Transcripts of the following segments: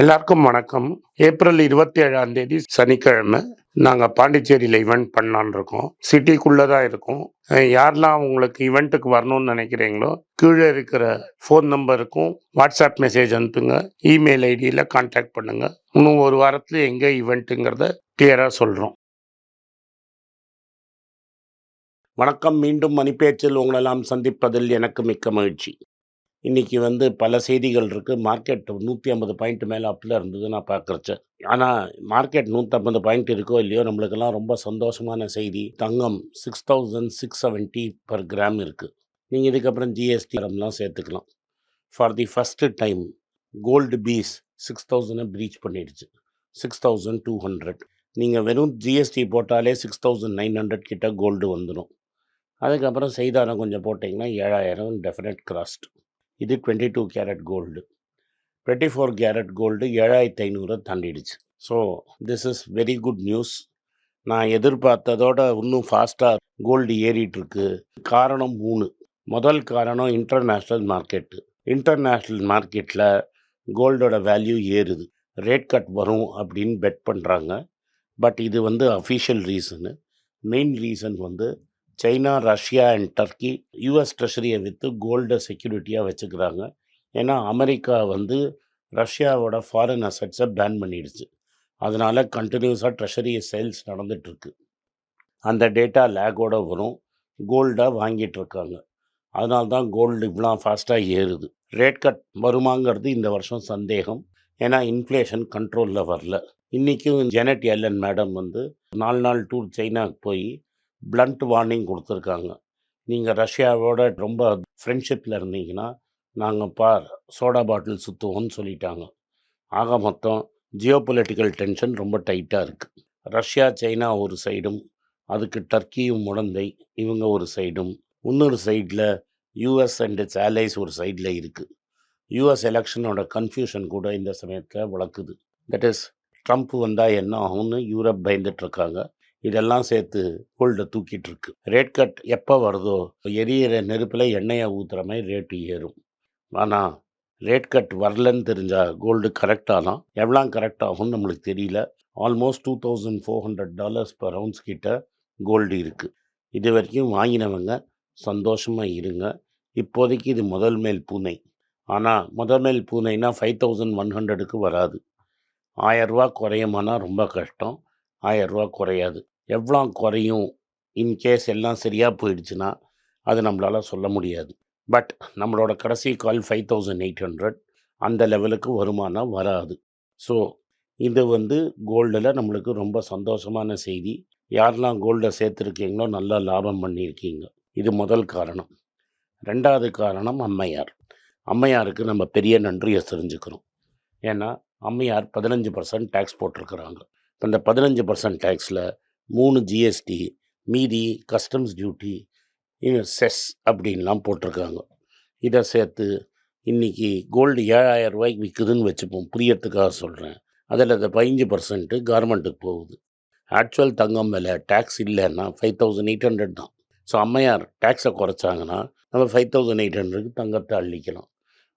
எல்லாருக்கும் வணக்கம். ஏப்ரல் இருபத்தி ஏழாம் தேதி சனிக்கிழமை நாங்கள் பாண்டிச்சேரியில் ஈவெண்ட் பண்ணலான் இருக்கோம். சிட்டிக்குள்ளே தான் இருக்கும் யாரெல்லாம் உங்களுக்கு ஈவெண்ட்டுக்கு வரணும்னு நினைக்கிறீங்களோ கீழே இருக்கிற ஃபோன் நம்பருக்கும் வாட்ஸ்அப் மெசேஜ் அனுப்புங்க. இமெயில் ஐடியில் கான்டாக்ட் பண்ணுங்க. இன்னும் ஒரு வாரத்தில் எங்கே ஈவெண்ட்டுங்கிறத கிளியராக சொல்கிறோம் வணக்கம். மீண்டும் மணிப்பேச்சில் உங்களெல்லாம் சந்திப்பதில் எனக்கு மிக்க மகிழ்ச்சி. இன்றைக்கி வந்து பல செய்திகள் இருக்குது மார்க்கெட் நூற்றி ஐம்பது பாயிண்ட் மேலே அப்பில் இருந்தது நான் பார்க்குறச்ச. ஆனால் மார்க்கெட் நூற்றம்பது பாயிண்ட் இருக்கோ இல்லையோ நம்மளுக்கெல்லாம் ரொம்ப சந்தோஷமான செய்தி. தங்கம் six thousand six seventy per gram இருக்குது நீங்கள் இதுக்கப்புறம் ஜிஎஸ்டி எல்லாம் சேர்த்துக்கலாம். For the first time gold piece six தௌசண்டை breach பண்ணிடுச்சு. சிக்ஸ் தௌசண்ட் டூ ஹண்ட்ரட் நீங்கள் வெறும் ஜிஎஸ்டி போட்டாலே சிக்ஸ் தௌசண்ட் நைன் ஹண்ட்ரட் கிட்ட கோல்டு வந்துடும் அதுக்கப்புறம் செய்தாரம் கொஞ்சம் போட்டிங்கன்னா ஏழாயிரம் டெஃபினட் கிராஸ்ட் இது twenty two carat gold twenty four carat gold ஏழாயிரத்தி ஐநூறை தாண்டிடுச்சு so this is very good news நான் எதிர்பார்த்ததோட இன்னும் ஃபாஸ்ட்டாக கோல்டு ஏறிட்டுருக்கு. காரணம் மூணு. முதல் காரணம் இன்டர்நேஷ்னல் மார்க்கெட்டு இன்டர்நேஷ்னல் மார்க்கெட்டில் கோல்டோட வேல்யூ ஏறுது. ரேட் கட் வரும் அப்படின்னு பெட் பண்ணுறாங்க பட் இது வந்து அஃபிஷியல் ரீசனு மெயின் ரீசன் வந்து China Russia and Turkey US ட்ரெஷரியை விற்று கோல்டை செக்யூரிட்டியாக வச்சுக்கிறாங்க. ஏன்னா அமெரிக்கா வந்து ரஷ்யாவோட ஃபாரின் அசட்ஸை பேன் பண்ணிடுச்சு. அதனால் கண்டினியூஸாக ட்ரெஷரி சேல்ஸ் நடந்துகிட்ருக்கு அந்த டேட்டா லேகோட வரும். கோல்டாக வாங்கிட்டு இருக்காங்க அதனால தான் கோல்டு இவ்வளோ ஃபாஸ்ட்டாக ஏறுது. ரேட் கட் வருமாங்கிறது இந்த வருஷம் சந்தேகம். ஏன்னா இன்ஃப்ளேஷன் கண்ட்ரோலில் வரல. இன்றைக்கும் ஜெனட் எல்லன் மேடம் வந்து நாலு நாள் டூர் சைனாக்கு போய் பிளண்ட் வார்னிங் கொடுத்துருக்காங்க. நீங்கள் ரஷ்யாவோட ரொம்ப ஃப்ரெண்ட்ஷிப்பில் இருந்தீங்கன்னா நாங்கள் பார் சோடா பாட்டில் சுற்றுவோம்னு சொல்லிட்டாங்க. ஆக மொத்தம் ஜியோ பொலிட்டிக்கல் டென்ஷன் ரொம்ப டைட்டாக இருக்குது ரஷ்யா சைனா ஒரு சைடும் அதுக்கு டர்க்கியும் முடந்தை இவங்க ஒரு சைடும் இன்னொரு சைடில் யூஎஸ் அண்ட் இட்ஸ் allies ஒரு சைடில் இருக்குது யூஎஸ் எலெக்ஷனோட கன்ஃபியூஷன் கூட இந்த சமயத்தில் வளர்க்குது தட் இஸ் ட்ரம்ப் வந்தால் என்ன ஆகும்னு யூரோப் பயந்துட்டுருக்காங்க இதெல்லாம் சேர்த்து கோல்டை தூக்கிட்டு இருக்கு ரேட் கட் எப்போ வருதோ எரியிற நெருப்பில் எண்ணெயை ஊற்றுற மாதிரி ரேட்டு ஏறும். ஆனால் ரேட் கட் வரலன்னு தெரிஞ்சால் கோல்டு கரெக்டாக தான் எவ்வளோ கரெக்ட் ஆகும்னு நம்மளுக்கு தெரியல. Almost two thousand four hundred dollars per rounds கிட்ட கோல்டு இருக்குது இது வரைக்கும் வாங்கினவங்க சந்தோஷமாக இருங்க. இப்போதைக்கு இது முதல் மேல் பூனை. ஆனால் முதல் மேல் பூனைனா ஃபைவ் தௌசண்ட் ஒன் ஹண்ட்ரடுக்கு வராது. ஆயரூவா குறையுமானா ரொம்ப கஷ்டம். ஆயரூவா குறையாது. எவ்வளோ குறையும்? இன்கேஸ் எல்லாம் சரியாக போயிடுச்சுன்னா அது நம்மளால் சொல்ல முடியாது. பட் நம்மளோட கடைசி call five thousand eight hundred அந்த லெவலுக்கு வருமானம் வராது. ஸோ இது வந்து கோல்டில் நம்மளுக்கு ரொம்ப சந்தோஷமான செய்தி. யாரெல்லாம் கோல்டை சேர்த்துருக்கீங்களோ நல்லா லாபம் பண்ணியிருக்கீங்க. இது முதல் காரணம். ரெண்டாவது காரணம் அம்மையார். அம்மையாருக்கு நம்ம பெரிய நன்றியை தெரிஞ்சுக்கிறோம். ஏன்னா அம்மையார் பதினஞ்சு பர்சன்ட் டேக்ஸ் போட்டிருக்கிறாங்க. இப்போ இந்த பதினஞ்சு பர்சன்ட் டேக்ஸில் மூணு ஜிஎஸ்டி மீதி கஸ்டம்ஸ் டியூட்டி செஸ் அப்படின்லாம் போட்டிருக்காங்க. இதை சேர்த்து இன்றைக்கி கோல்டு ஏழாயிரம் ரூபாய்க்கு விற்குதுன்னு வச்சுப்போம். புரியறதுக்காக சொல்கிறேன் அதில் அந்த பதினஞ்சு பர்சன்ட்டு கார்மெண்ட்டுக்கு போகுது. ஆக்சுவல் தங்கம் விலை டேக்ஸ் இல்லைன்னா ஃபைவ் தௌசண்ட் எயிட் ஹண்ட்ரட் தான். ஸோ அம்மையார் டேக்ஸை குறைச்சாங்கன்னா நம்ம ஃபைவ் தௌசண்ட் எயிட் ஹண்ட்ரடுக்கு தங்கத்தை அள்ளிக்கலாம்.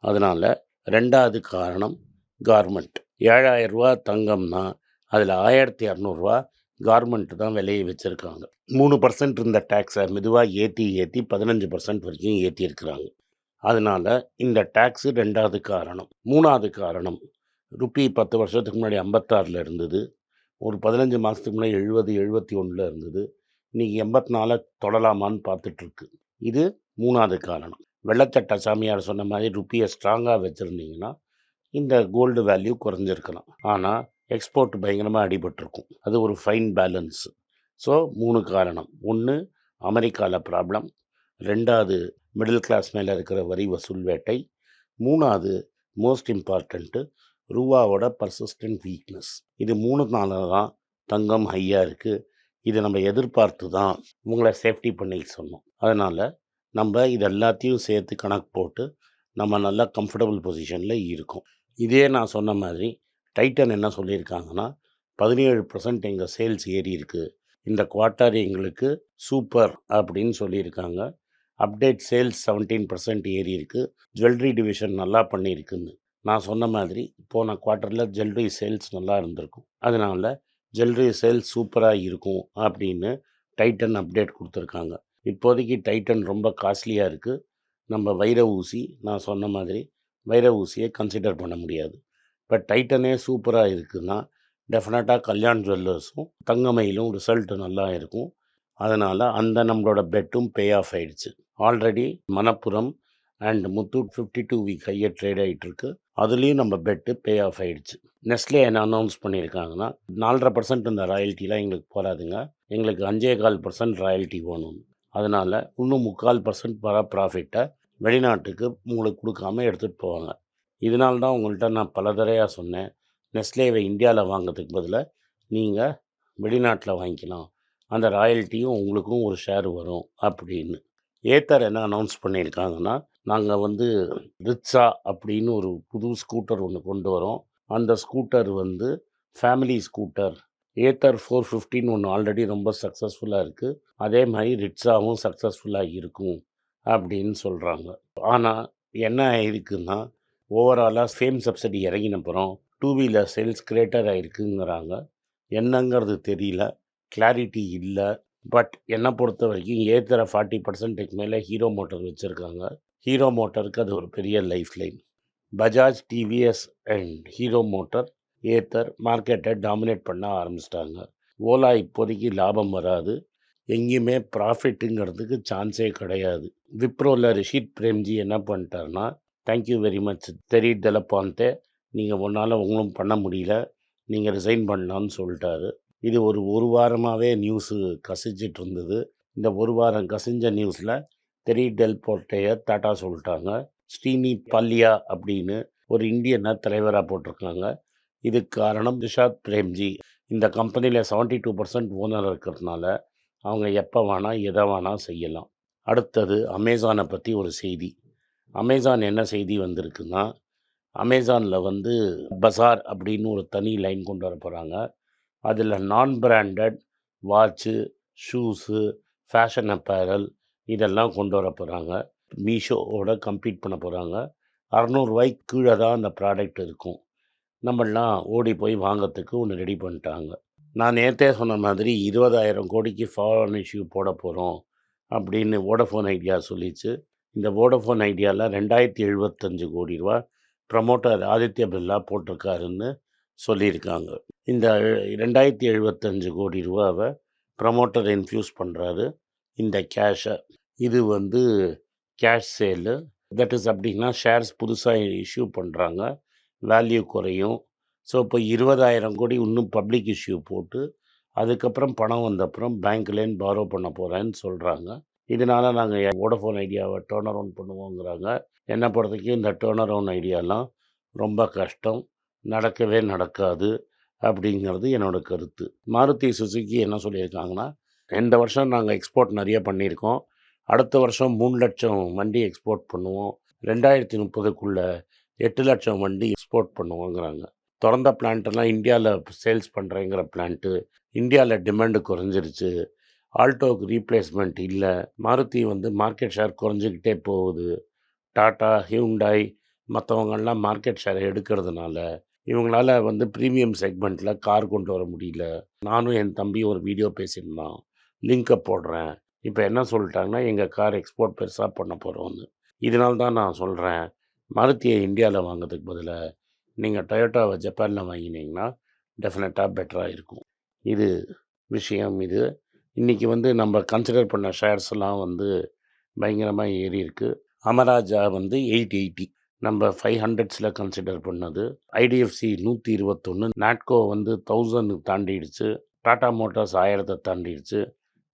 அதனால் ரெண்டாவது காரணம் கார்மெண்ட் ஏழாயிரம் ரூபா தங்கம்னா அதில் ஆயிரத்தி இரநூறுவா கார்மெண்ட் தான் விலையை வச்சுருக்காங்க. மூணு பர்சன்ட் இருந்த டேக்ஸை மெதுவாக ஏற்றி ஏற்றி பதினஞ்சு பர்சன்ட் வரைக்கும் ஏற்றிருக்கிறாங்க அதனால் இந்த டேக்ஸு ரெண்டாவது காரணம். மூணாவது காரணம் ருப்பி பத்து வருஷத்துக்கு முன்னாடி ஐம்பத்தாறில் இருந்தது. ஒரு பதினஞ்சு மாதத்துக்கு முன்னாடி எழுபது எழுபத்தி ஒன்றில் இருந்தது. இன்றைக்கி எண்பத்தி நாலை தொடலாமான்னு பார்த்துட்ருக்கு. இது மூணாவது காரணம். வெள்ளச்சட்ட சாமியார் சொன்ன மாதிரி ருப்பியை ஸ்ட்ராங்காக வச்சுருந்தீங்கன்னா இந்த கோல்டு வேல்யூ குறைஞ்சிருக்கலாம். ஆனால் எக்ஸ்போர்ட் பயங்கரமாக அடிபட்டிருக்கும். அது ஒரு ஃபைன் பேலன்ஸ் ஸோ மூணு காரணம். ஒன்று அமெரிக்காவில் ப்ராப்ளம் ரெண்டாவது மிடில் கிளாஸ் மேலே இருக்கிற வரி வசூல் வேட்டை. மூணாவது மோஸ்ட் இம்பார்ட்டண்ட்டு ரூபாவோட பர்சிஸ்டன்ட் வீக்னஸ் இது மூணுனால தான் தங்கம் ஹையாக இருக்குது இதை நம்ம எதிர்பார்த்து தான் உங்களை சேஃப்டி பண்ணி சொன்னோம். அதனால் நம்ம இது எல்லாத்தையும் சேர்த்து கணக்கு போட்டு நம்ம நல்லா கம்ஃபர்டபுள் பொசிஷனில் இருக்கோம். இதே நான் சொன்ன மாதிரி டைட்டன் என்ன சொல்லியிருக்காங்கன்னா பதினேழு பர்சன்ட் எங்கள் சேல்ஸ் ஏறி இருக்குது இந்த குவார்ட்டர் எங்களுக்கு சூப்பர் அப்படின்னு சொல்லியிருக்காங்க. அப்டேட் சேல்ஸ் செவன்டீன் பர்சன்ட் ஏறி இருக்குது ஜுவல்லரி டிவிஷன் நல்லா பண்ணியிருக்குன்னு. நான் சொன்ன மாதிரி போன குவார்ட்டரில் ஜுவல்லரி சேல்ஸ் நல்லா இருந்திருக்கும். அதனால் ஜுவல்லரி சேல்ஸ் சூப்பராக இருக்கும் அப்படின்னு டைட்டன் அப்டேட் கொடுத்துருக்காங்க. இப்போதைக்கு டைட்டன் ரொம்ப காஸ்ட்லியாக இருக்குது நம்ம வைர ஊசி நான் சொன்ன மாதிரி வைர ஊசியை கன்சிடர் பண்ண முடியாது. இப்போ டைட்டனே சூப்பராக இருக்குன்னா டெஃபினட்டாக கல்யாண் ஜுவல்லர்ஸும் தங்கமயிலும் ரிசல்ட் நல்லா இருக்கும். அதனால் அந்த நம்மளோட பெட்டும் பே ஆஃப் ஆயிடுச்சு. Already Manappuram and Muthoot fifty two week higher trade ஆகிட்டுருக்கு அதுலேயும் நம்ம பெட்டு பே ஆஃப் ஆகிடுச்சு நெஸ்ட்லே என்ன அனௌன்ஸ் பண்ணியிருக்காங்கன்னா நாலரை பர்சன்ட் இந்த ராயல்ட்டிலாம் எங்களுக்கு போகாதுங்க எங்களுக்கு அஞ்சே கால் பர்சன்ட் ராயல்ட்டி வேணும். அதனால் இன்னும் முக்கால் பர்சன்ட் வர ப்ராஃபிட்டை வெளிநாட்டுக்கு உங்களுக்கு கொடுக்காம எடுத்துகிட்டு போவாங்க. இதனால தான் உங்கள்கிட்ட நான் பல தடையாக சொன்னேன். நெஸ்லேவை இந்தியாவில் வாங்குறதுக்கு பதிலாக நீங்கள் வெளிநாட்டில் வாங்கிக்கலாம். அந்த ராயல்ட்டியும் உங்களுக்கும் ஒரு ஷேர் வரும் அப்படின்னு. ஏத்தர் என்ன அனௌன்ஸ் பண்ணியிருக்காங்கன்னா நாங்கள் வந்து ரிட்ஸா அப்படின்னு ஒரு புது ஸ்கூட்டர் ஒன்று கொண்டு வரோம். அந்த ஸ்கூட்டர் வந்து ஃபேமிலி ஸ்கூட்டர் ஏத்தர் ஃபோர் ஃபிஃப்டின்னு ஒன்று ஆல்ரெடி ரொம்ப சக்ஸஸ்ஃபுல்லாக இருக்குது அதே மாதிரி ரிட்ஸாவும் சக்ஸஸ்ஃபுல்லாக இருக்கும் அப்படின்னு சொல்கிறாங்க ஆனால் என்ன இருக்குன்னா ஓவராலாக சேம் சப்சிடி இறங்கினப்புறம் டூ வீலர் சேல்ஸ் கிரேட்டர் ஆகிருக்குங்கிறாங்க என்னங்கிறது தெரியல கிளாரிட்டி இல்லை. பட் என்னை பொறுத்த வரைக்கும் ஏத்தர ஃபார்ட்டி பர்சன்ட்டுக்கு மேலே ஹீரோ மோட்டர் வச்சுருக்காங்க. ஹீரோ மோட்டருக்கு அது ஒரு பெரிய life line Bajaj TVS and Hero motor Ather மார்க்கெட்டை டாமினேட் பண்ண ஆரம்பிச்சிட்டாங்க. ஓலா இப்போதைக்கு லாபம் வராது. எங்கேயுமே ப்ராஃபிட்டுங்கிறதுக்கு சான்ஸே கிடையாது. விப்ரோவில் ரிஷித் பிரேம்ஜி என்ன பண்ணிட்டாருன்னா தேங்க்யூ வெரி மச் தெரியுதல பாந்தே நீங்கள் ஒன்றால் உங்களும் பண்ண முடியல. நீங்கள் ரிசைன் பண்ணலான்னு சொல்லிட்டாரு. இது ஒரு ஒரு வாரமாகவே நியூஸு கசிச்சிட்டு இருந்தது. இந்த ஒரு வாரம் கசிஞ்ச நியூஸில் தெரி டெல் போட்டையை டாட்டா சொல்லிட்டாங்க. ஸ்ரீனி பல்லியா அப்படின்னு ஒரு இந்தியனை தலைவராக போட்டிருக்காங்க. இதுக்கு காரணம் ரிஷாத் பிரேம்ஜி. இந்த கம்பெனியில் செவன்ட்டி டூ பர்சன்ட் ஓனர் இருக்கிறதுனால அவங்க எப்போ வேணால் எதை வேணால் செய்யலாம். அடுத்தது அமேசானை பற்றி ஒரு செய்தி. அமேசான் என்ன செய்தி வந்திருக்குன்னா அமேசானில் வந்து பசார் அப்படின்னு ஒரு தனி லைன் கொண்டு வர போகிறாங்க அதில் நான் branded watch shoes fashion apparel இதெல்லாம் கொண்டு வர போகிறாங்க மீஷோவோட கம்ப்ளீட் பண்ண போகிறாங்க அறநூறுவாய்க்கு கீழே தான் அந்த ப்ராடக்ட் இருக்கும். நம்மளாம் ஓடி போய் வாங்கிறதுக்கு ஒன்று ரெடி பண்ணிட்டாங்க. நான் நேற்றே சொன்ன மாதிரி இருபதாயிரம் கோடிக்கு ஃபாரின் இஷ்யூ போட போகிறோம் அப்படின்னு வோடஃபோன் ஐடியா சொல்லிச்சு. இந்த வோடஃபோன் ஐடியாவில் ரெண்டாயிரத்தி எழுபத்தஞ்சு கோடி ரூபா ப்ரமோட்டர் ஆதித்ய பிர்லா போட்டிருக்காருன்னு சொல்லியிருக்காங்க. இந்த ரெண்டாயிரத்தி எழுபத்தஞ்சு கோடி ரூபாவை ப்ரமோட்டர் இன்ஃப்யூஸ் பண்ணுறாரு இந்த கேஷை இது வந்து கேஷ் சேலு தட் இஸ் அப்படின்னா ஷேர்ஸ் புதுசாக இஷ்யூ பண்ணுறாங்க வேல்யூ குறையும். ஸோ இப்போ இருபதாயிரம் கோடி இன்னும் பப்ளிக் இஷ்யூ போட்டு அதுக்கப்புறம் பணம் வந்தப்புறம் பேங்க்லேருந்து பாரோ பண்ண போகிறேன்னு சொல்கிறாங்க இதனால் நாங்கள் வோடஃபோன் ஐடியாவை டேர்ன் அரவுண்ட் பண்ணுவோங்கிறாங்க. என்னை பொறுத்தவரைக்கும் இந்த டேர்ன் அரவுண்ட் ஐடியாலாம் ரொம்ப கஷ்டம். நடக்கவே நடக்காது அப்படிங்கிறது என்னோடய கருத்து. மாருதி சுசுக்கி என்ன சொல்லியிருக்காங்கன்னா இந்த வருஷம் நாங்கள் எக்ஸ்போர்ட் நிறைய பண்ணியிருக்கோம். அடுத்த வருஷம் மூணு லட்சம் வண்டி எக்ஸ்போர்ட் பண்ணுவோம். ரெண்டாயிரத்தி முப்பதுக்குள்ளே எட்டு லட்சம் வண்டி எக்ஸ்போர்ட் பண்ணுவோங்கிறாங்க. திறந்த பிளான்ட்டெல்லாம் இந்தியாவில் சேல்ஸ் பண்ணுறேங்கிற பிளான்ட்டு இந்தியாவில் டிமாண்டு குறைஞ்சிருச்சு. ஆல்டோக்கு ரீப்ளேஸ்மெண்ட் இல்லை. மாருதி வந்து மார்க்கெட் ஷேர் குறைஞ்சிக்கிட்டே போகுது. டாட்டா ஹியூண்டாய் மற்றவங்கள்லாம் மார்க்கெட் ஷேர் எடுக்கிறதுனால இவங்களால வந்து ப்ரீமியம் செக்மெண்ட்டில் கார் கொண்டு வர முடியல. நானும் என் தம்பி ஒரு வீடியோ பேசியிருந்தான் லிங்கை போடுறேன். இப்போ என்ன சொல்லிட்டாங்கன்னா எங்கள் கார் எக்ஸ்போர்ட் பெருசாக பண்ண போகிறோம்னு இதனால தான் நான் சொல்கிறேன் மாருத்தியை இந்தியாவில் வாங்குறதுக்கு பதிலாக நீங்கள் டொயோட்டாவை ஜப்பானில் வாங்கினீங்கன்னா டெஃபினட்டாக பெட்டராக இருக்கும். இது விஷயம். இது இன்றைக்கி வந்து நம்ம கன்சிடர் பண்ண ஷேர்ஸ் எல்லாம் வந்து பயங்கரமாக ஏறி இருக்குது அமராஜா வந்து எயிட் எயிட்டி நம்ம ஃபைவ் ஹண்ட்ரட்ஸில் கன்சிடர் பண்ணது. ஐடிஎஃப்சி நூற்றி இருபத்தொன்று நாட்கோ வந்து தௌசண்ட் தாண்டிடுச்சு. டாடா மோட்டார்ஸ் ஆயிரத்தை தாண்டிடுச்சு.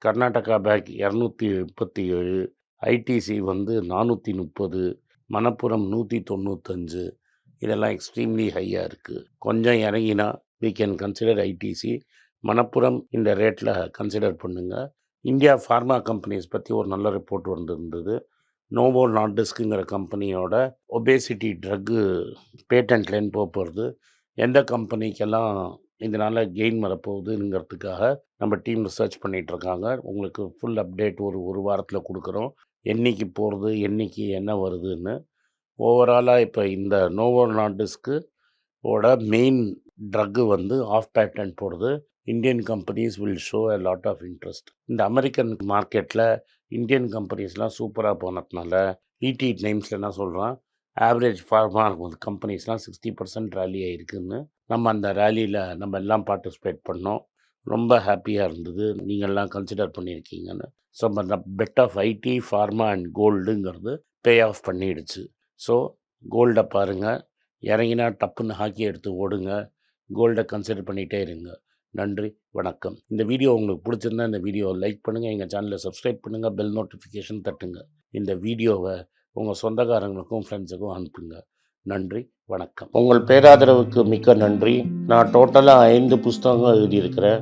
கர்நாடகா பேங்க் இரநூத்தி முப்பத்தி ஏழு ஐடிசி வந்து நானூற்றி முப்பது மணப்புரம் நூற்றி தொண்ணூத்தஞ்சு. இதெல்லாம் எக்ஸ்ட்ரீம்லி ஹையாக இருக்குது கொஞ்சம் இறங்கினா we can consider ITC Manappuram இந்த ரேட்டில் கன்சிடர் பண்ணுங்கள் இந்தியா ஃபார்மா கம்பெனிஸ் பற்றி ஒரு நல்ல ரிப்போர்ட் வந்திருந்தது. நோவோ நார்டிஸ்க்குங்கிற கம்பெனியோட ஒபேசிட்டி ட்ரக்கு பேட்டன்ட்லேன்னு போக போகிறது எந்த கம்பெனிக்கெல்லாம் இதனால் கெயின் வரப்போகுதுங்கிறதுக்காக நம்ம டீம் ரிசர்ச் பண்ணிகிட்ருக்காங்க உங்களுக்கு ஃபுல் அப்டேட் ஒரு ஒரு வாரத்தில் கொடுக்குறோம். என்னைக்கு போகிறது என்னைக்கு என்ன வருதுன்னு. ஓவராலாக இப்போ இந்த நோவோ நார்டிஸ்க்கு ஓட மெயின் ட்ரக்கு வந்து ஆஃப் பேட்டன்ட் போடுது. Indian companies will show a lot of interest இந்த அமெரிக்கன் மார்க்கெட்டில் இந்தியன் கம்பெனிஸ்லாம் சூப்பராக போனதுனால இடி டைம்ஸில் என்ன சொல்கிறான் ஆவரேஜ் ஃபார்மா கம்பெனிஸ்லாம் சிக்ஸ்டி பர்சன்ட் ரேலி ஆகிருக்குன்னு நம்ம அந்த ரேலியில் நம்ம எல்லாம் பார்ட்டிசிபேட் பண்ணோம். ரொம்ப ஹாப்பியாக இருந்தது. நீங்கள்லாம் கன்சிடர் பண்ணியிருக்கீங்கன்னு. ஸோ அந்த bet of IT pharma and கோல்டுங்கிறது pay off பண்ணிடுச்சு. ஸோ கோல்டை பாருங்கள் இறங்கினா டப்புன்னு ஹாக்கி எடுத்து ஓடுங்க. கோல்டை கன்சிடர் பண்ணிகிட்டே இருங்க. நன்றி வணக்கம். இந்த வீடியோ உங்களுக்கு பிடிச்சிருந்தா இந்த வீடியோவை லைக் பண்ணுங்கள் எங்கள் சேனலை சப்ஸ்கிரைப் பண்ணுங்கள் பெல் நோட்டிஃபிகேஷன் தட்டுங்க. இந்த வீடியோவை உங்கள் சொந்தக்காரங்களுக்கும் ஃப்ரெண்ட்ஸுக்கும் அனுப்புங்க. நன்றி வணக்கம். உங்கள் பேராதரவுக்கு மிக்க நன்றி. நான் டோட்டலாக ஐந்து புஸ்தகங்கள் எழுதியிருக்கிறேன்.